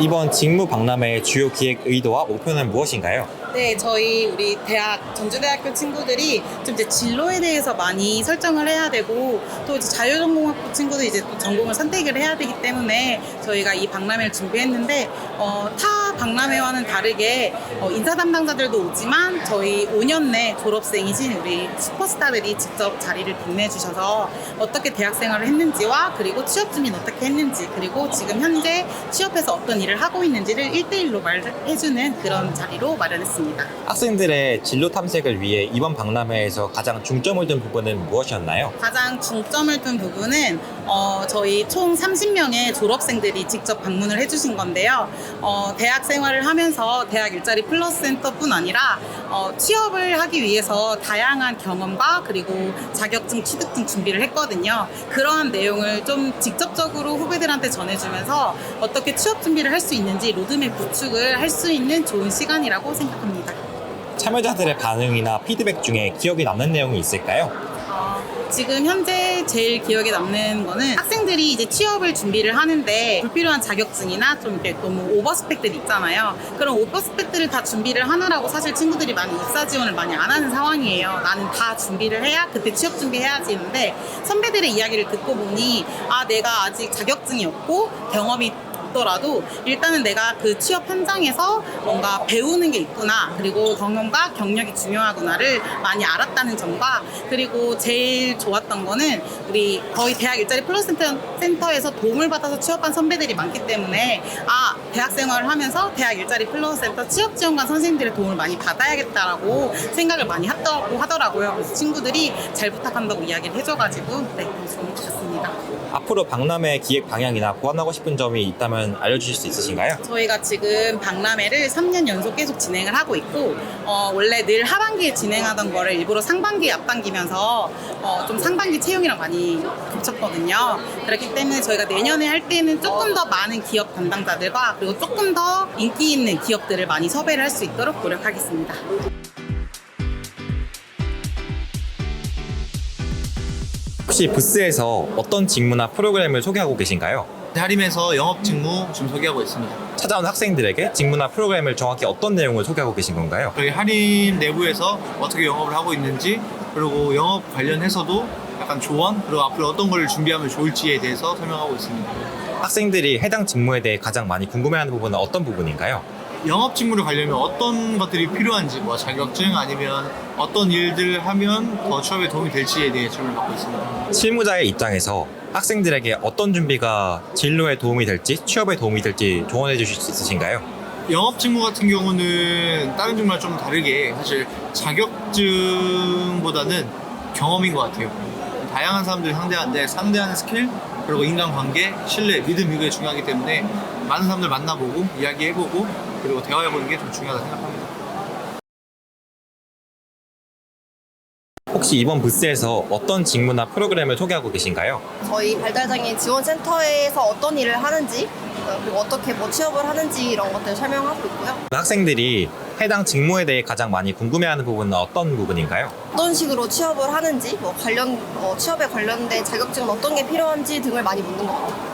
이번 직무 박람회의 주요 기획 의도와 목표는 무엇인가요? 네, 저희 우리 대학 전주대학교 친구들이 좀 이제 진로에 대해서 많이 설정을 해야 되고 또 이제 자유전공학부 친구들 이제 또 전공을 선택을 해야 되기 때문에 저희가 이 박람회를 준비했는데 어, 타 박람회와는 다르게 어, 인사 담당자들도 오지만 저희 5년 내 졸업생이신 우리 슈퍼스타들이 직접 자리를 빛내 주셔서 어떻게 대학 생활을 했는지와 그리고 취업 준비는 어떻게 했는지 그리고 지금 현재 취업해서 어떤 일을 하고 있는지를 1대1로 말해 주는 그런 자리로 마련했습니다. 학생들의 진로 탐색을 위해 이번 박람회에서 가장 중점을 둔 부분은 무엇이었나요? 가장 중점을 둔 부분은 어, 저희 총 30명의 졸업생들이 직접 방문을 해주신 건데요. 어, 대학 생활을 하면서 대학 일자리 플러스 센터뿐 아니라 어, 취업을 하기 위해서 다양한 경험과 그리고 자격증 취득증 준비를 했거든요. 그러한 내용을 좀 직접적으로 후배들한테 전해주면서 어떻게 취업 준비를 할 수 있는지 로드맵 구축을 할 수 있는 좋은 시간이라고 생각합니다. 참여자들의 반응이나 피드백 중에 기억에 남는 내용이 있을까요? 어, 지금 현재 제일 기억에 남는 거는 학생들이 이제 취업을 준비를 하는데 불필요한 자격증이나 좀 이렇게 너무 오버 스펙들이 있잖아요. 그런 오버 스펙들을 다 준비를 하느라고 사실 친구들이 많이 입사 지원을 많이 안 하는 상황이에요. 나는 다 준비를 해야 그때 취업 준비해야지 했는데 선배들의 이야기를 듣고 보니 아 내가 아직 자격증이 없고 경험이 없더라도 일단은 내가 그 취업 현장에서 뭔가 배우는 게 있구나 그리고 경험과 경력이 중요하구나를 많이 알았다는 점과 그리고 제일 좋았던 거는 우리 거의 대학 일자리 플러스 센터, 센터에서 도움을 받아서 취업한 선배들이 많기 때문에 아 대학 생활을 하면서 대학 일자리 플러스 센터 취업 지원관 선생님들의 도움을 많이 받아야겠다라고 생각을 많이 했다고 하더라고요 그래서 친구들이 잘 부탁한다고 이야기를 해줘가지고 네 좋은 것 같습니다. 앞으로 박람회 기획 방향이나 보완하고 싶은 점이 있다면 알려주실 수 있으신가요? 저희가 지금 박람회를 3년 연속 계속 진행을 하고 있고 어, 원래 늘 하반기에 진행하던 거를 일부러 상반기에 앞당기면서 어, 좀 상반기 채용이랑 많이 겹쳤거든요. 그렇기 때문에 저희가 내년에 할 때는 조금 더 많은 기업 담당자들과 그리고 조금 더 인기 있는 기업들을 많이 섭외를 할 수 있도록 노력하겠습니다. 혹시 부스에서 어떤 직무나 프로그램을 소개하고 계신가요? 다림에서 영업 직무 지금 소개하고 있습니다. 찾아온 학생들에게 직무나 프로그램을 정확히 어떤 내용을 소개하고 계신 건가요? 저희 할인 내부에서 어떻게 영업을 하고 있는지 그리고 영업 관련해서도 약간 조언 그리고 앞으로 어떤 걸 준비하면 좋을지에 대해서 설명하고 있습니다. 학생들이 해당 직무에 대해 가장 많이 궁금해하는 부분은 어떤 부분인가요? 영업 직무를 가려면 어떤 것들이 필요한지 뭐 자격증 아니면 어떤 일들을 하면 더 취업에 도움이 될지에 대해 질문을 받고 있습니다. 실무자의 입장에서 학생들에게 어떤 준비가 진로에 도움이 될지 취업에 도움이 될지 조언해 주실 수 있으신가요? 영업 직무 같은 경우는 다른 직무랑 좀 다르게 사실 자격증보다는 경험인 것 같아요. 다양한 사람들 상대하는데 상대하는 스킬 그리고 인간관계, 신뢰, 믿음 이게 중요하기 때문에 많은 사람들 만나보고 이야기해보고 그리고 대화해보는 게 좀 중요하다 생각합니다. 혹시 이번 부스에서 어떤 직무나 프로그램을 소개하고 계신가요? 저희 발달장애 지원센터에서 어떤 일을 하는지 어, 그리고 어떻게 뭐 취업을 하는지 이런 것들 설명하고 있고요. 학생들이 해당 직무에 대해 가장 많이 궁금해하는 부분은 어떤 부분인가요? 어떤 식으로 취업을 하는지 뭐 관련 어, 취업에 관련된 자격증은 어떤 게 필요한지 등을 많이 묻는 것 같아요.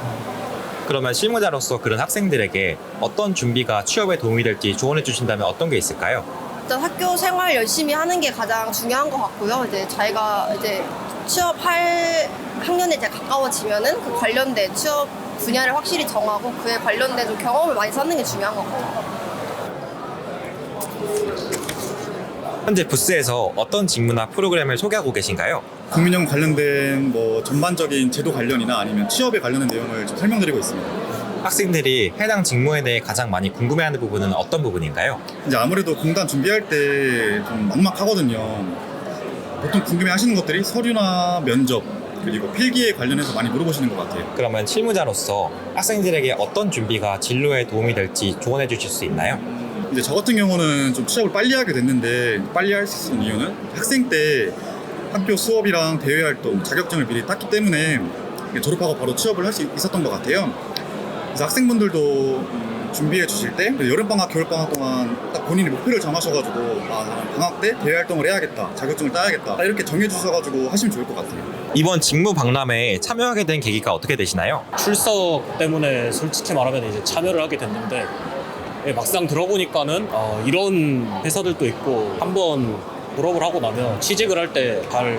그러면 실무자로서 그런 학생들에게 어떤 준비가 취업에 도움이 될지 조언해 주신다면 어떤 게 있을까요? 일단 학교 생활 열심히 하는 게 가장 중요한 것 같고요. 이제 자기가 이제 취업할 학년에 이제 가까워지면은 그 관련된 취업 분야를 확실히 정하고 그에 관련된 좀 경험을 많이 쌓는 게 중요한 것 같아요. 현재 부스에서 어떤 직무나 프로그램을 소개하고 계신가요? 국민연금 관련된 뭐 전반적인 제도 관련이나 아니면 취업에 관련된 내용을 좀 설명드리고 있습니다. 학생들이 해당 직무에 대해 가장 많이 궁금해하는 부분은 어떤 부분인가요? 이제 아무래도 공단 준비할 때 좀 막막하거든요. 보통 궁금해 하시는 것들이 서류나 면접 그리고 필기에 관련해서 많이 물어보시는 것 같아요. 그러면 실무자로서 학생들에게 어떤 준비가 진로에 도움이 될지 조언해 주실 수 있나요? 이제 저 같은 경우는 좀 취업을 빨리 하게 됐는데 빨리 할 수 있는 이유는 학생 때 학교 수업이랑 대외 활동, 자격증을 미리 땄기 때문에 졸업하고 바로 취업을 할 수 있었던 것 같아요. 그래서 학생분들도 음, 준비해 주실 때 여름방학, 겨울방학 동안 딱 본인이 목표를 정하셔가지고 아, 나는 방학 때 대외 활동을 해야겠다, 자격증을 따야겠다 딱 이렇게 정해주셔가지고 하시면 좋을 것 같아요. 이번 직무 박람회에 참여하게 된 계기가 어떻게 되시나요? 출석 때문에 솔직히 말하면 이제 참여를 하게 됐는데 예, 막상 들어보니까는 어, 이런 회사들도 있고 한번 졸업을 하고 나면 취직을 할 때 잘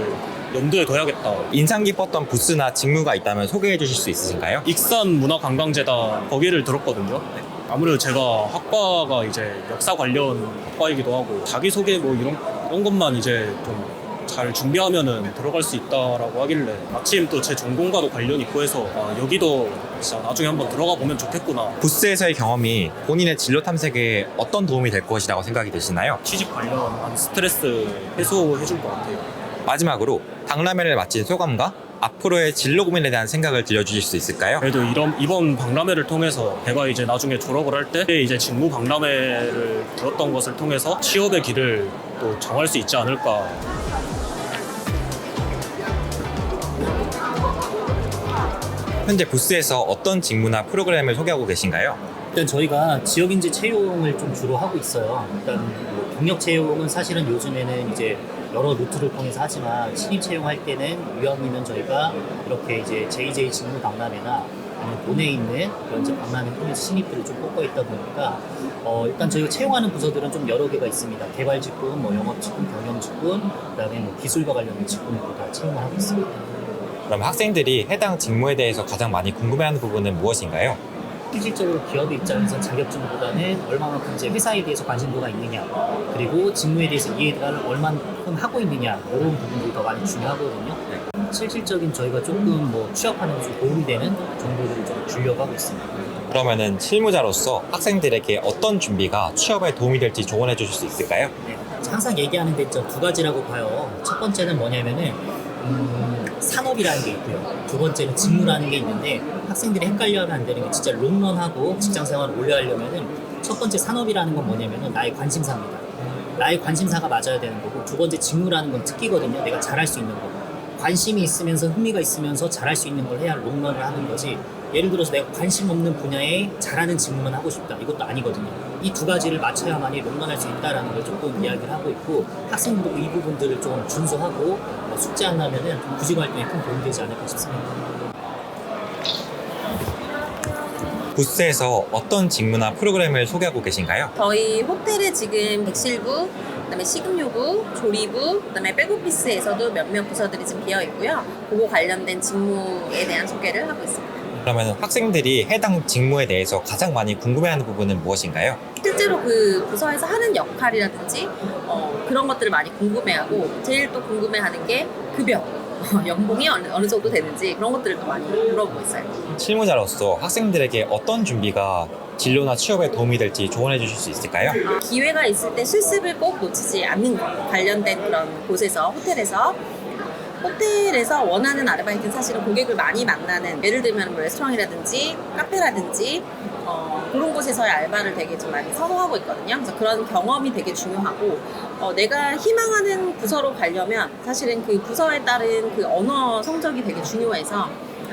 염두에 둬야겠다. 인상 깊었던 부스나 직무가 있다면 소개해 주실 수 있으신가요? 익산 문화관광재단 거기를 들었거든요. 아무래도 제가 학과가 이제 역사 관련 학과이기도 하고 자기소개 뭐 이런, 이런 것만 이제 좀 잘 준비하면은 들어갈 수 있다라고 하길래 마침 또 제 전공과도 관련 있고 해서 아, 여기도 진짜 나중에 한번 들어가 보면 좋겠구나. 부스에서의 경험이 본인의 진로 탐색에 어떤 도움이 될 것이라고 생각이 되시나요? 취직 관련한 스트레스 해소해 줄 것 같아요. 마지막으로 박람회를 마친 소감과 앞으로의 진로 고민에 대한 생각을 들려주실 수 있을까요? 그래도 이런 이번 박람회를 통해서 제가 이제 나중에 졸업을 할 때 이제 직무 박람회를 들었던 것을 통해서 취업의 길을 또 정할 수 있지 않을까. 현재 부스에서 어떤 직무나 프로그램을 소개하고 계신가요? 일단 저희가 지역인재 채용을 좀 주로 하고 있어요. 일단 뭐 경력 채용은 사실은 요즘에는 이제 여러 루트를 통해서 하지만 신입 채용할 때는 유형이면 저희가 이렇게 이제 JJ 직무 박람회나 아니면 본에 있는 그런 이제 박람회 통해서 신입들을 좀 뽑고 있다 보니까 어 일단 저희가 채용하는 부서들은 좀 여러 개가 있습니다. 개발 직군, 뭐 영업 직군, 경영 직군, 그다음에 뭐 기술과 관련된 직군으로 다 채용을 하고 있습니다. 그럼 학생들이 해당 직무에 대해서 가장 많이 궁금해하는 부분은 무엇인가요? 실질적으로 기업의 입장에서 자격증보다는 얼마만큼 이제 회사에 대해서 관심도가 있느냐 그리고 직무에 대해서 이해를 얼마만큼 하고 있느냐 이런 부분들이 더 많이 중요하거든요. 실질적인 저희가 조금 뭐 취업하는 데좀 도움이 되는 정보들을 좀 주려고 하고 있습니다. 그러면은 실무자로서 학생들에게 어떤 준비가 취업에 도움이 될지 조언해 주실 수 있을까요? 네, 항상 얘기하는 데점 두 가지라고 봐요. 첫 번째는 뭐냐면은 음, 산업이라는 게 있고요. 두 번째는 직무라는 게 있는데 학생들이 헷갈려하면 안 되는 게 진짜 롱런하고 직장 생활을 오래 하려면은 첫 번째 산업이라는 건 뭐냐면은 나의 관심사입니다. 나의 관심사가 맞아야 되는 거고 두 번째 직무라는 건 특기거든요. 내가 잘할 수 있는 거고 관심이 있으면서 흥미가 있으면서 잘할 수 있는 걸 해야 롱런을 하는 거지. 예를 들어서 내가 관심 없는 분야에 잘하는 직무만 하고 싶다. 이것도 아니거든요. 이 두 가지를 맞춰야만이 롱런할 수 있다라는 걸 조금 이야기를 하고 있고 학생들도 이 부분들을 좀 준수하고 어, 숙지 안 나면은 좀 구직 활동에 큰 도움이 되지 않을까 싶습니다. 부스에서 어떤 직무나 프로그램을 소개하고 계신가요? 저희 호텔에 지금 백실부, 그다음에 식음요부, 조리부, 그다음에 백오피스에서도 몇몇 부서들이 지금 비어 있고요. 그거 관련된 직무에 대한 소개를 하고 있습니다. 그러면 학생들이 해당 직무에 대해서 가장 많이 궁금해하는 부분은 무엇인가요? 실제로 그 부서에서 하는 역할이라든지 어, 그런 것들을 많이 궁금해하고 제일 또 궁금해하는 게 급여, 연봉이 어느, 어느 정도 되는지 그런 것들을 또 많이 물어보고 있어요. 실무자로서 학생들에게 어떤 준비가 진로나 취업에 도움이 될지 조언해 주실 수 있을까요? 기회가 있을 때 실습을 꼭 놓치지 않는 것 관련된 그런 곳에서 호텔에서 호텔에서 원하는 아르바이트는 사실은 고객을 많이 만나는 예를 들면 뭐 레스토랑이라든지 카페라든지 어, 그런 곳에서의 알바를 되게 좀 많이 선호하고 있거든요. 그래서 그런 경험이 되게 중요하고 어, 내가 희망하는 부서로 가려면 사실은 그 부서에 따른 그 언어 성적이 되게 중요해서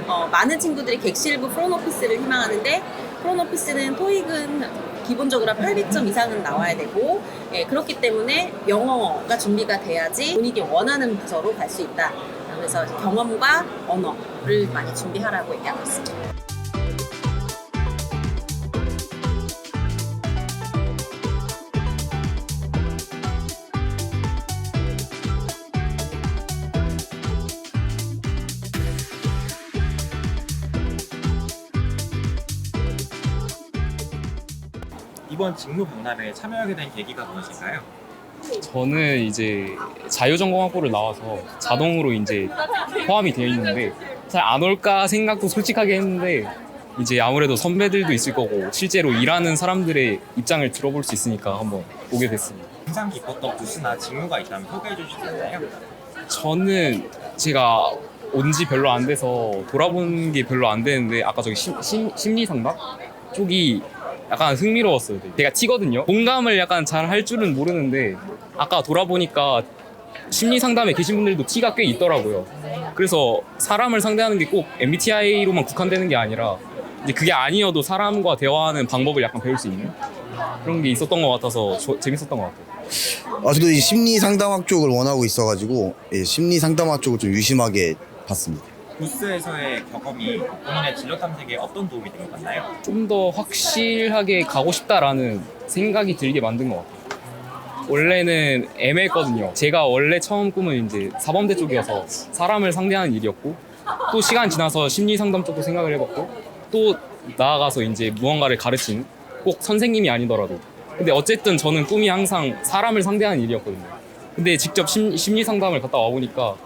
어, 많은 친구들이 객실부 프론오피스를 희망하는데 프론오피스는 토익은 기본적으로 800점 이상은 나와야 되고 예, 그렇기 때문에 영어가 준비가 돼야지 본인이 원하는 부서로 갈 수 있다. 그래서 경험과 언어를 많이 준비하라고 얘기하고 있습니다. 이번 직무 박람회에 참여하게 된 계기가 무엇인가요? 저는 이제 자유전공학부를 나와서 자동으로 이제 포함이 되어 있는데 잘 안 올까 생각도 솔직하게 했는데 이제 아무래도 선배들도 있을 거고 실제로 일하는 사람들의 입장을 들어볼 수 있으니까 한번 오게 됐습니다. 인상 깊었던 부스나 직무가 있다면 소개해 주실 수 있나요? 저는 제가 온 지 별로 안 돼서 돌아본 게 별로 안 되는데 아까 저기 심, 심, 심리 상담 쪽이 약간 흥미로웠어요. 제가 T거든요. 공감을 약간 잘 할 줄은 모르는데 아까 돌아보니까 심리 상담에 계신 분들도 T가 꽤 있더라고요. 그래서 사람을 상대하는 게 꼭 MBTI로만 국한되는 게 아니라 이제 그게 아니어도 사람과 대화하는 방법을 약간 배울 수 있는 그런 게 있었던 것 같아서 저- 재밌었던 것 같아요. 아, 저도 이 심리 상담학 쪽을 원하고 있어가지고 예, 심리 상담학 쪽을 좀 유심하게 봤습니다. 부스에서의 경험이 본인의 진로 탐색에 어떤 도움이 된 것 같나요? 좀 더 확실하게 가고 싶다라는 생각이 들게 만든 것 같아요. 원래는 애매했거든요. 제가 원래 처음 꿈은 이제 사범대 쪽이어서 사람을 상대하는 일이었고 또 시간 지나서 심리 상담 쪽도 생각을 해봤고 또 나아가서 이제 무언가를 가르치는 꼭 선생님이 아니더라도 근데 어쨌든 저는 꿈이 항상 사람을 상대하는 일이었거든요. 근데 직접 심, 심리 상담을 갔다 와 보니까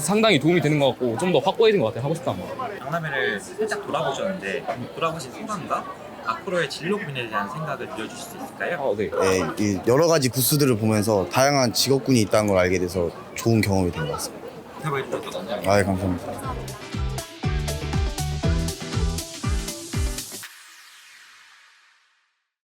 상당히 도움이 되는 것 같고 좀 더 확고해진 것 같아요. 하고 싶다는 거. 박람회를 살짝 돌아보셨는데 돌아보신 소감과 앞으로의 진로 고민에 대한 생각을 들려주실 수 있을까요? 아, 네. 예, 이 여러 가지 부스들을 보면서 다양한 직업군이 있다는 걸 알게 돼서 좋은 경험이 된 것 같습니다. 대화해 주셔서 감사합니다. 아, 예, 감사합니다.